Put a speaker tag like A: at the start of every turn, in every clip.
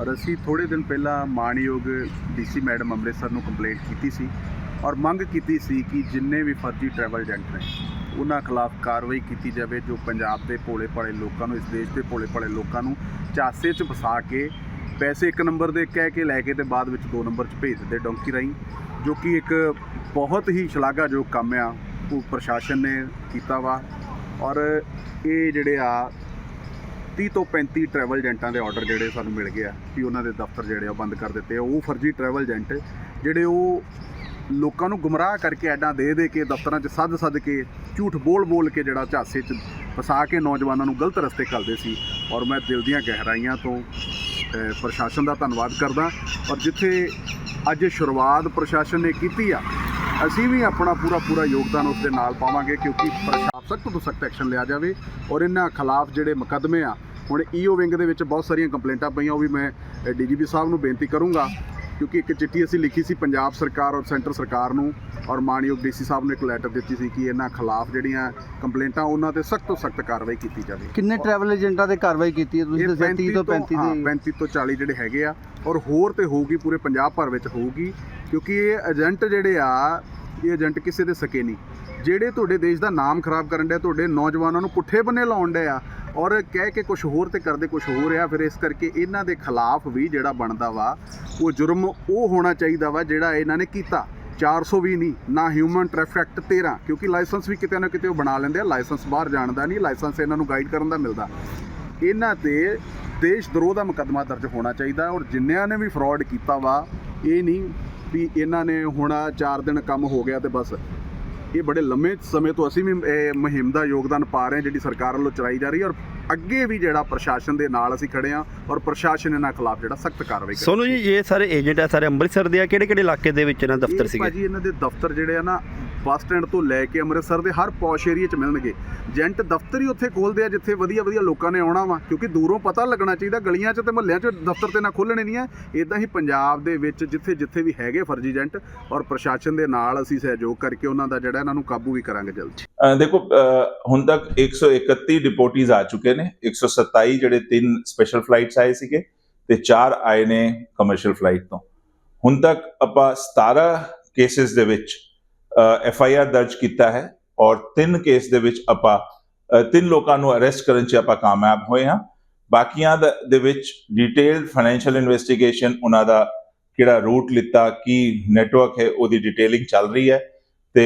A: ਔਰ ਅਸੀਂ ਥੋੜੇ ਦਿਨ ਪਹਿਲਾਂ ਮਾਣਯੋਗ ਡੀਸੀ ਮੈਡਮ ਅੰਮ੍ਰਿਤਸਰ ਨੂੰ ਕੰਪਲੇਂਟ ਕੀਤੀ ਸੀ ਔਰ ਮੰਗ ਕੀਤੀ ਸੀ ਕਿ ਜਿੰਨੇ ਵੀ ਫਰਜ਼ੀ ਟਰੈਵਲ ਏਜੰਟ ਨੇ, ਉਹਨਾਂ ਖਿਲਾਫ ਕਾਰਵਾਈ ਕੀਤੀ ਜਾਵੇ ਜੋ ਪੰਜਾਬ ਦੇ ਭੋਲੇ ਭਾਲੇ ਲੋਕਾਂ ਨੂੰ, ਇਸ ਦੇਸ਼ ਦੇ ਭੋਲੇ ਭਾਲੇ ਲੋਕਾਂ ਨੂੰ ਝਾਂਸੇ 'ਚ ਫਸਾ ਕੇ ਪੈਸੇ ਇੱਕ ਨੰਬਰ ਦੇ ਕਹਿ ਕੇ ਲੈ ਕੇ ਤੇ ਬਾਅਦ ਵਿੱਚ ਦੋ ਨੰਬਰ 'ਚ ਭੇਜ ਦਿੰਦੇ ਡੋਂਕੀ ਰਾਹੀਂ, ਜੋ ਕਿ ਇੱਕ ਬਹੁਤ ਹੀ ਸ਼ਲਾਘਾਯੋਗ ਕੰਮ ਆ, ਉਹ ਪ੍ਰਸ਼ਾਸਨ ਨੇ ਕੀਤਾ ਵਾ। ਔਰ ਇਹ ਜਿਹੜੇ ਆ 30 ਤੋਂ 35 ਟਰੈਵਲ ਏਜੰਟਾਂ ਦੇ ਆਰਡਰ ਜਿਹੜੇ ਸਾਨੂੰ ਮਿਲ ਗਏ ਆ ਕਿ ਉਹਨਾਂ ਦੇ ਦਫ਼ਤਰ ਜਿਹੜੇ ਆ ਉਹ ਬੰਦ ਕਰ ਦਿੱਤੇ ਆ। ਉਹ ਫਰਜ਼ੀ ਟਰੈਵਲ ਏਜੰਟ ਜਿਹੜੇ ਉਹ ਲੋਕਾਂ ਨੂੰ ਗੁੰਮਰਾਹ ਕਰਕੇ ਐਡਾਂ ਦੇ ਦੇ ਕੇ ਦਫ਼ਤਰਾਂ 'ਚ ਸੱਦ ਸੱਦ ਕੇ, ਝੂਠ ਬੋਲ ਬੋਲ ਕੇ ਜਿਹੜਾ ਝਾਸੇ 'ਚ ਫਸਾ ਕੇ ਨੌਜਵਾਨਾਂ ਨੂੰ ਗਲਤ ਰਸਤੇ ਕਰਦੇ ਸੀ। ਔਰ ਮੈਂ ਦਿਲ ਦੀਆਂ ਗਹਿਰਾਈਆਂ ਤੋਂ ਪ੍ਰਸ਼ਾਸਨ ਦਾ ਧੰਨਵਾਦ ਕਰਦਾ। ਔਰ ਜਿੱਥੇ ਅੱਜ ਸ਼ੁਰੂਆਤ ਪ੍ਰਸ਼ਾਸਨ ਨੇ ਕੀਤੀ ਆ, ਅਸੀਂ ਵੀ ਆਪਣਾ ਪੂਰਾ ਪੂਰਾ ਯੋਗਦਾਨ ਉਸ ਦੇ ਨਾਲ ਪਾਵਾਂਗੇ ਕਿਉਂਕਿ ਪ੍ਰਸ਼ਾਸਨ ਸਖਤ ਤੋਂ ਸਖਤ ਐਕਸ਼ਨ ਲਿਆ ਜਾਵੇ। ਔਰ ਇਹਨਾਂ ਖਿਲਾਫ ਜਿਹੜੇ ਮੁਕੱਦਮੇ ਆ ਹੁਣ ਈਓ ਵਿੰਗ ਦੇ ਵਿੱਚ ਬਹੁਤ ਸਾਰੀਆਂ ਕੰਪਲੇਂਟਾਂ ਪਈਆਂ ਉਹ ਵੀ ਮੈਂ ਡੀਜੀਪੀ ਸਾਹਿਬ ਨੂੰ ਬੇਨਤੀ ਕਰੂੰਗਾ ਕਿਉਂਕਿ ਇੱਕ ਚਿੱਠੀ ਅਸੀਂ ਲਿਖੀ ਸੀ ਪੰਜਾਬ ਸਰਕਾਰ ਔਰ ਸੈਂਟਰ ਸਰਕਾਰ ਨੂੰ ਔਰ ਮਾਨਯੋਗ ਡੀਸੀ ਸਾਹਿਬ ਨੇ ਇੱਕ ਲੈਟਰ ਦਿੱਤੀ ਸੀ ਕਿ ਇਹਨਾਂ ਖਿਲਾਫ ਜਿਹੜੀਆਂ ਕੰਪਲੇਂਟਾਂ ਉਹਨਾਂ ਤੇ ਸਖਤ ਤੋਂ ਸਖਤ ਕਾਰਵਾਈ ਕੀਤੀ ਜਾਵੇ।
B: ਕਿੰਨੇ ਟਰੈਵਲ ਏਜੰਟਾਂ ਤੇ ਕਾਰਵਾਈ ਕੀਤੀ ਹੈ ਤੁਸੀਂ? ਦੱਸਿਆ 30 ਤੋਂ 35
A: ਹਾਂ,
B: ਦੀ
A: 35 ਤੋਂ 40 ਜਿਹੜੇ ਹੈਗੇ ਆ ਔਰ ਹੋਰ ਤੇ ਹੋਊਗੀ ਪੂਰੇ ਪੰਜਾਬ ਭਰ ਵਿੱਚ ਹੋਊਗੀ ਕਿਉਂਕਿ ਇਹ ਏਜੰਟ ਜਿਹੜੇ ਆ ਇਹ ਏਜੰਟ ਕਿਸੇ ਦੇ ਸਕੇ ਨਹੀਂ। ਜਿਹੜੇ ਤੁਹਾਡੇ ਦੇਸ਼ ਦਾ ਨਾਮ ਖਰਾਬ ਕਰਨ ਦੇ ਤੁਹਾਡੇ ਨੌਜਵਾਨਾਂ ਨੂੰ ਪੁੱਠੇ ਬੰਨੇ ਲਾਉਣ ਦੇ ਆ ਔਰ ਕਹਿ ਕੇ ਕੁਝ ਹੋਰ ਤੇ ਕਰਦੇ ਕੁਝ ਹੋਰ ਆ, ਫਿਰ ਇਸ ਕਰਕੇ ਇਹਨਾਂ ਦੇ ਖਿਲਾਫ ਵੀ ਜਿਹੜਾ ਬਣਦਾ ਵਾ, ਉਹ ਜੁਰਮ ਉਹ ਹੋਣਾ ਚਾਹੀਦਾ ਵਾ ਜਿਹੜਾ ਇਹਨਾਂ ਨੇ ਕੀਤਾ। 420 ਨਹੀਂ, ਨਾ ਹਿਊਮਨ ਟ੍ਰੈਫਿਕ 13 ਕਿਉਂਕਿ ਲਾਇਸੈਂਸ ਵੀ ਕਿਤੇ ਨਾ ਕਿਤੇ ਉਹ ਬਣਾ ਲੈਂਦੇ ਆ, ਲਾਇਸੈਂਸ ਬਾਹਰ ਜਾਣ ਦਾ ਨਹੀਂ, ਲਾਇਸੈਂਸ ਇਹਨਾਂ ਨੂੰ ਗਾਈਡ ਕਰਨ ਦਾ ਮਿਲਦਾ। ਇਹਨਾਂ ਤੇ ਦੇਸ਼ ਦਰੋਹ ਦਾ ਮੁਕੱਦਮਾ ਦਰਜ ਹੋਣਾ ਚਾਹੀਦਾ ਔਰ ਜਿੰਨਿਆਂ ਨੇ ਵੀ ਫਰਾਡ ਕੀਤਾ ਵਾ, ਇਹ ਨਹੀਂ ਵੀ ਇਹਨਾਂ ਨੇ ਹੁਣ 4 ਦਿਨ ਕੰਮ ਹੋ ਗਿਆ ਤੇ ਬਸ ਇਹ ਬੜੇ ਲੰਮੇ ਸਮੇਂ ਤੋਂ ਅਸੀਂ ਵੀ ਇਹ ਮੁਹਿੰਮ ਦਾ ਯੋਗਦਾਨ ਪਾ ਰਹੇ ਹਾਂ ਜਿਹੜੀ ਸਰਕਾਰ ਵੱਲੋਂ ਚਲਾਈ ਜਾ ਰਹੀ ਹੈ ਔਰ ਅੱਗੇ ਵੀ ਜਿਹੜਾ ਪ੍ਰਸ਼ਾਸਨ ਦੇ ਨਾਲ ਅਸੀਂ ਖੜੇ ਹਾਂ ਔਰ ਪ੍ਰਸ਼ਾਸਨ ਇਹਨਾਂ ਖਿਲਾਫ ਜਿਹੜਾ ਸਖਤ ਕਾਰਵਾਈ ਕਰੇ
C: ਸੋਨੂ ਜੀ ਇਹ ਸਾਰੇ ਏਜੰਟ ਆ ਸਾਰੇ ਅੰਮ੍ਰਿਤਸਰ ਦੇ ਆ ਕਿਹੜੇ ਕਿਹੜੇ ਇਲਾਕੇ ਦੇ ਵਿੱਚ ਇਹਨਾਂ ਦਫ਼ਤਰ ਸੀਗੇ?
A: ਭਾਜੀ ਇਹਨਾਂ ਦੇ ਦਫ਼ਤਰ ਜਿਹੜੇ ਆ ਨਾ ਬੱਸ ਸਟੈਂਡ ਤੋਂ ਲੈ ਕੇ ਅੰਮ੍ਰਿਤਸਰ ਦੇ ਹਰ ਪੌਸ਼ ਏਰੀਆ 'ਚ ਮਿਲਣਗੇ। ਜੈਂਟ ਦਫ਼ਤਰ ਹੀ ਉੱਥੇ ਖੋਲਦੇ ਆ ਜਿੱਥੇ ਵਧੀਆ ਵਧੀਆ ਲੋਕਾਂ ਨੇ ਆਉਣਾ ਵਾ ਕਿਉਂਕਿ ਦੂਰੋਂ ਪਤਾ ਲੱਗਣਾ ਚਾਹੀਦਾ ਗਲੀਆਂ 'ਚ ਤੇ ਮੁਹੱਲਿਆਂ 'ਚ ਦਫ਼ਤਰ ਤੇ ਨਾ ਖੋਲਣੇ ਨਹੀਂ ਆ। ਇਦਾਂ ਹੀ ਪੰਜਾਬ ਦੇ ਵਿੱਚ ਜਿੱਥੇ ਜਿੱਥੇ ਵੀ ਹੈਗੇ ਫਰਜ਼ੀ ਏਜੰਟ ਔਰ ਪ੍ਰਸ਼ਾਸਨ ਦੇ ਨਾਲ ਅਸੀਂ ਸਹਿਯੋਗ ਕਰਕੇ ਉਹਨਾਂ ਦਾ ਜਿਹੜਾ ਇਹਨਾਂ ਨੂੰ ਕਾਬੂ ਵੀ ਕਰਾਂਗੇ ਜਲਦ।
D: ਅ, ਦੇਖੋ ਹੁਣ ਤੱਕ 131 ਡਿਪੋਰਟੀਜ਼ ਆ ਚੁੱਕੇ ਨੇ 127 ਜਿਹੜੇ ਤਿੰਨ ਸਪੈਸ਼ਲ ਫਲਾਈਟਸ ਆਏ ਸੀਗੇ ਤੇ ਚਾਰ ਆਏ ਨੇ ਕਮਰਸ਼ੀਅਲ ਫਲਾਈਟ ਤੋਂ। ਹੁਣ ਤੱਕ ਆਪਾਂ 17 ਕੇਸਿਸ ਦੇ ਵਿੱਚ ਐਫ ਆਈ ਆਰ ਦਰਜ ਕੀਤਾ ਹੈ ਔਰ ਤਿੰਨ ਕੇਸ ਦੇ ਵਿੱਚ ਆਪਾਂ ਤਿੰਨ ਲੋਕਾਂ ਨੂੰ ਅਰੈਸਟ ਕਰਨ 'ਚ ਆਪਾਂ ਕਾਮਯਾਬ ਹੋਏ ਹਾਂ। ਬਾਕੀਆਂ ਦੇ ਵਿੱਚ ਡਿਟੇਲਡ ਫਾਈਨੈਂਸ਼ੀਅਲ ਇਨਵੈਸਟੀਗੇਸ਼ਨ ਉਹਨਾਂ ਦਾ ਕਿਹੜਾ ਰੂਟ ਲਿੱਤਾ, ਕੀ ਨੈਟਵਰਕ ਹੈ, ਉਹਦੀ ਡਿਟੇਲਿੰਗ ਚੱਲ ਰਹੀ ਹੈ ਤੇ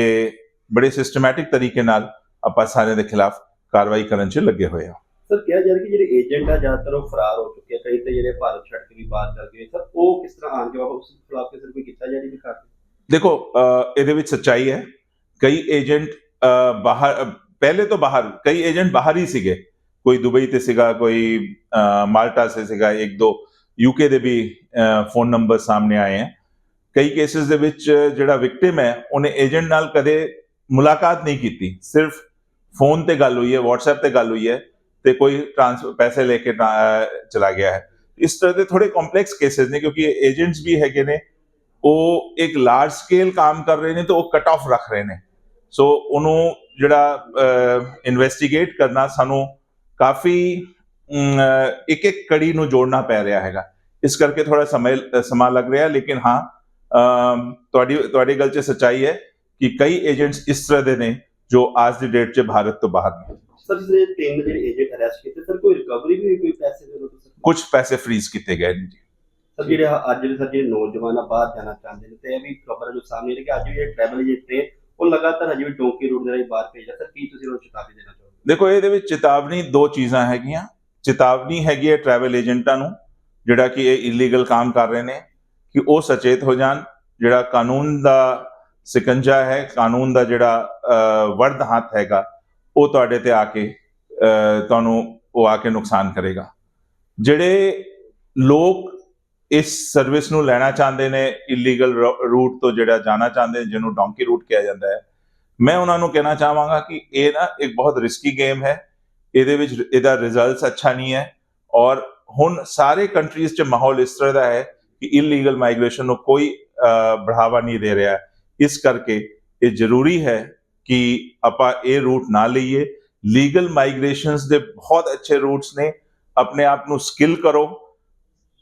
D: ਬੜੇ ਸਿਸਟਮੈਟਿਕ ਤਰੀਕੇ ਨਾਲ ਆਪਾਂ ਸਾਰਿਆਂ ਦੇ ਖਿਲਾਫ ਕਾਰਵਾਈ ਕਰਨ 'ਚ ਲੱਗੇ ਹੋਏ ਹਾਂ।
E: ਸਰ, ਕਿਹਾ ਜਾ ਰਿਹਾ ਕਿ ਜਿਹੜੇ ਏਜੰਟ ਆ, ਜ਼ਿਆਦਾਤਰ ਉਹ ਫਰਾਰ ਹੋ ਚੁੱਕੇ ਆ। ਕਈ ਤੇ ਜਿਹੜੇ ਭਾਰਤ ਛੱਡ ਕੇ ਵੀ ਬਾਹਰ ਚਲ ਗਏ ਸਰ, ਉਹ ਕਿਸ ਤਰ੍ਹਾਂ ਆਣ ਕੇ ਵਾਪਸ ਉਸ ਖਿਲਾਫ ਕਿਸੇ ਕੋਈ ਕੀਤਾ ਜਾ ਰਹੀ ਵੀ ਕਰ
D: ਦੇਖੋ ਇਹਦੇ ਵਿੱਚ ਸੱਚਾਈ ਹੈ, ਕਈ ਏਜੰਟ ਬਾਹਰ ਪਹਿਲੇ ਤੋਂ ਬਾਹਰ, ਕਈ ਏਜੰਟ ਬਾਹਰ ਹੀ ਸੀਗੇ। ਕੋਈ ਦੁਬਈ ਤੇ ਸੀਗਾ, ਕੋਈ ਮਾਲਟਾ ਸੇ ਸੀਗਾ, ਇੱਕ ਦੋ ਯੂਕੇ ਦੇ ਵੀ ਫੋਨ ਨੰਬਰ ਸਾਹਮਣੇ ਆਏ ਹੈ। ਕਈ ਕੇਸਿਸ ਦੇ ਵਿੱਚ ਜਿਹੜਾ ਵਿਕਟਿਮ ਹੈ, ਉਹਨੇ ਏਜੰਟ ਨਾਲ ਕਦੇ ਮੁਲਾਕਾਤ ਨਹੀਂ ਕੀਤੀ। ਸਿਰਫ ਫੋਨ ਤੇ ਗੱਲ ਹੋਈ ਹੈ, WhatsApp ਤੇ ਗੱਲ ਹੋਈ ਹੈ ਤੇ ਕੋਈ ਟ੍ਰਾਂਸ ਪੈਸੇ ਲੈ ਕੇ ਟਰਾ- ਚਲਾ ਗਿਆ ਹੈ। ਇਸ ਤਰ੍ਹਾਂ ਦੇ ਥੋੜੇ ਕੰਪਲੈਕਸ ਕੇਸਿਸ ਨੇ ਕਿਉਂਕਿ ਏਜੰਟਸ ਵੀ ਹੈਗੇ ਨੇ ਉਹ ਇੱਕ ਲਾਰਜ ਸਕੇਲ ਕੰਮ ਕਰ ਰਹੇ ਨੇ ਤਾਂ ਉਹ ਕਟ ਆਫ ਰੱਖ ਰਹੇ ਨੇ। ਸੋ ਉਹਨੂੰ ਜਿਹੜਾ ਇਨਵੈਸਟੀਗੇਟ ਕਰਨਾ ਸਾਨੂੰ ਕਾਫੀ ਇੱਕ ਇੱਕ ਕੜੀ ਨੂੰ ਜੋੜਨਾ ਪੈ ਰਿਹਾ ਹੈਗਾ। ਇਸ ਕਰਕੇ ਥੋੜਾ ਸਮੇਂ ਸਮਾਂ ਲੱਗ ਰਿਹਾ ਲੇਕਿਨ ਹਾਂ ਤੁਹਾਡੀ ਤੁਹਾਡੀ ਗੱਲ 'ਚ ਸੱਚਾਈ ਹੈ ਕਿ ਕਈ ਏਜੰਟਸ ਇਸ ਤਰ੍ਹਾਂ ਦੇ ਨੇ ਜੋ ਅੱਜ ਦੀ ਡੇਟ 'ਚ ਭਾਰਤ ਤੋਂ ਬਾਹਰ ਨੇ।
E: ਸਰ ਜਿਹੜੇ ਤਿੰਨ ਜਿਹੜੇ ਏਜੰਟ ਅਰੈਸਟ ਕੀਤੇ ਸਰ ਕੋਈ ਰਿਕਵਰੀ ਵੀ ਹੋਈ ਕੋਈ ਪੈਸੇ ਦੇ ਸਰ
D: ਕੁਝ ਪੈਸੇ ਫ੍ਰੀਜ਼ ਕੀਤੇ ਗਏ ਨੇ ਜੀ।
E: ਸਰ ਜਿਹੜੇ ਅੱਜ ਦੇ ਸਰ ਜਿਹੜੇ ਨੌਜਵਾਨ ਆ ਬਾਹਰ ਜਾਣਾ ਚਾਹੁੰਦੇ ਨੇ ਤੇ ਇਹ ਵੀ ਖਬਰ ਜੋ ਸਾਹਮਣੇ ਹੈ ਕਿ ਅੱਜ ਵੀ ਜਿਹੜੇ ਟਰੈਵਲ ਏਜੰਟ ਨੇ ਉਹ ਲਗਾਤਾਰ ਹਜੇ ਵੀ ਡੋਂਕੀ ਰੂਟ ਦੇ ਰਾਹੀਂ ਬਾਹਰ ਭੇਜਦਾ ਸਰ ਕੀ ਤੁਸੀਂ ਉਹਨਾਂ ਚੇਤਾਵਨੀ ਦੇਣਾ ਚਾਹੋਗੇ?
D: ਦੇਖੋ ਇਹਦੇ ਵਿੱਚ ਚੇਤਾਵਨੀ ਦੋ ਚੀਜ਼ਾਂ ਹੈਗੀਆਂ। ਚੇਤਾਵਨੀ ਹੈਗੀ ਹੈ ਟਰੈਵਲ ਏਜੰਟਾਂ ਨੂੰ ਜਿਹੜਾ ਕਿ ਇਹ ਇਲੀਗਲ ਕੰਮ ਕਰ ਰਹੇ ਨੇ ਕਿ ਉਹ ਸੁਚੇਤ ਹੋ ਜਾਣ। ਜਿਹੜਾ ਕਾਨੂੰਨ ਦਾ ਸਿਕੰਜਾ ਹੈ ਕਾਨੂੰਨ ਦਾ ਜਿਹੜਾ ਵਰਦ ਹੱਥ ਹੈਗਾ ਉਹ ਤੁਹਾਡੇ ਤੇ ਆ ਕੇ ਅਹ, ਤੁਹਾਨੂੰ ਉਹ ਆ ਕੇ ਨੁਕਸਾਨ ਕਰੇਗਾ। ਜਿਹੜੇ ਲੋਕ ਇਸ ਸਰਵਿਸ ਨੂੰ ਲੈਣਾ ਚਾਹੁੰਦੇ ਨੇ ਇਲੀਗਲ ਰੂਟ ਤੋਂ ਜਿਹੜਾ ਜਾਣਾ ਚਾਹੁੰਦੇ ਨੇ, ਜਿਹਨੂੰ ਡੋਂਕੀ ਰੂਟ ਕਿਹਾ ਜਾਂਦਾ ਹੈ। ਮੈਂ ਉਹਨਾਂ ਨੂੰ ਕਹਿਣਾ ਚਾਹਾਂਗਾ ਕਿ ਇਹ ਨਾ ਇੱਕ ਬਹੁਤ ਰਿਸਕੀ ਗੇਮ ਹੈ। ਇਹਦੇ ਵਿੱਚ ਇਹਦਾ ਰਿਜ਼ਲਟਸ ਅੱਛਾ ਨਹੀਂ ਹੈ। ਔਰ ਹੁਣ ਸਾਰੇ ਕੰਟਰੀਜ਼ 'ਚ ਮਾਹੌਲ ਇਸ ਤਰ੍ਹਾਂ ਦਾ ਹੈ ਕਿ ਇਲੀਗਲ ਮਾਈਗ੍ਰੇਸ਼ਨ ਨੂੰ ਕੋਈ ਬੜਾਵਾ ਨਹੀਂ ਦੇ ਰਿਹਾ। ਇਸ ਕਰਕੇ ਇਹ ਜ਼ਰੂਰੀ ਹੈ ਕਿ ਆਪਾਂ ਇਹ ਰੂਟ ਨਾ ਲਈਏ। ਲੀਗਲ ਮਾਈਗ੍ਰੇਸ਼ਨਸ ਦੇ ਬਹੁਤ ਅੱਛੇ ਰੂਟਸ ਨੇ। ਆਪਣੇ ਆਪ ਨੂੰ ਸਕਿੱਲ ਕਰੋ।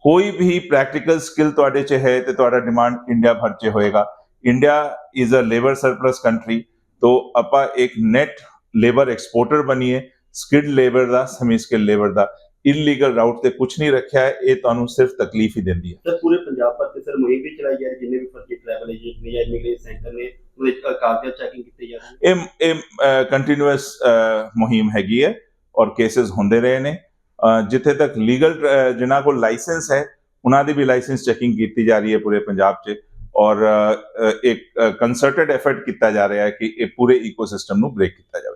D: ਕੋਈ ਵੀ ਪ੍ਰੈਕਟੀਕਲ ਸਕਿੱਲ ਤੁਹਾਡੇ 'ਚ ਹੈ ਤੇ ਤੁਹਾਡਾ ਡਿਮਾਂਡ ਇੰਡੀਆ ਭਰ 'ਚ ਹੋਏਗਾ। India is a labour surplus country ਤੋਂ ਆਪਾਂ ਇੱਕ ਨੈਟ ਲੇਬਰ ਐਕਸਪੋਰਟਰ ਬਣੀਏ ਸਕਿਲਡ ਲੇਬਰ ਦਾ ਸੈਮੀ ਸਕਿਲਡ ਲੇਬਰ ਦਾ। ਇਲੀਗਲ ਰਾਊਟ ਤੇ ਕੁਝ ਨਹੀਂ ਰੱਖਿਆ ਹੈ ਇਹ ਤੁਹਾਨੂੰ ਸਿਰਫ ਤਕਲੀਫ ਹੀ ਦਿੰਦੀ ਹੈ।
E: ਸਰ ਪੂਰੇ ਪੰਜਾਬ ਭਰ ਤੇ ਸਰ ਮੁਹਿੰਮ ਵੀ ਚਲਾਈ ਜਾ ਰਹੀ ਜਿੰਨੇ ਵੀ ਫਰਜ਼ੀ ਟਰੈਵਲ ਏਜੰਟ ਨੇ ਜਾਂ ਇਮੀਗ੍ਰੇਸ਼ਨ ਸੈਂਟਰ ਨੇ ਉਹਦੇ ਵਿੱਚ ਕਾਗਜ਼ਾਤ ਚੈਕਿੰਗ ਕੀਤੀ ਜਾ ਰਹੀ ਹੈ
D: ਇਹ ਇਹ ਕੰਟੀਨਿਊਸ ਮੁਹਿੰਮ ਹੈਗੀ ਹੈ ਔਰ ਕੇसेस ਹੁੰਦੇ ਰਹੇ ਨੇ। ਜਿੱਥੇ ਤੱਕ ਲੀਗਲ ਜਿਨ੍ਹਾਂ ਕੋਲ ਲਾਇਸੈਂਸ ਹੈ, ਉਹਨਾਂ ਦੀ ਵੀ ਲਾਇਸੈਂਸ ਚੈਕਿੰਗ ਕੀਤੀ ਜਾ ਰਹੀ ਹੈ ਪੂਰੇ ਪੰਜਾਬ 'ਚ ਔਰ ਇੱਕ ਕੰਸਰਟਡ ਐਫਰਟ ਕੀਤਾ ਜਾ ਰਿਹਾ ਹੈ ਕਿ ਇਹ ਪੂਰੇ ਇਕੋਸਿਸਟਮ ਨੂੰ ਬ੍ਰੇਕ ਕੀਤਾ ਜਾਵੇ।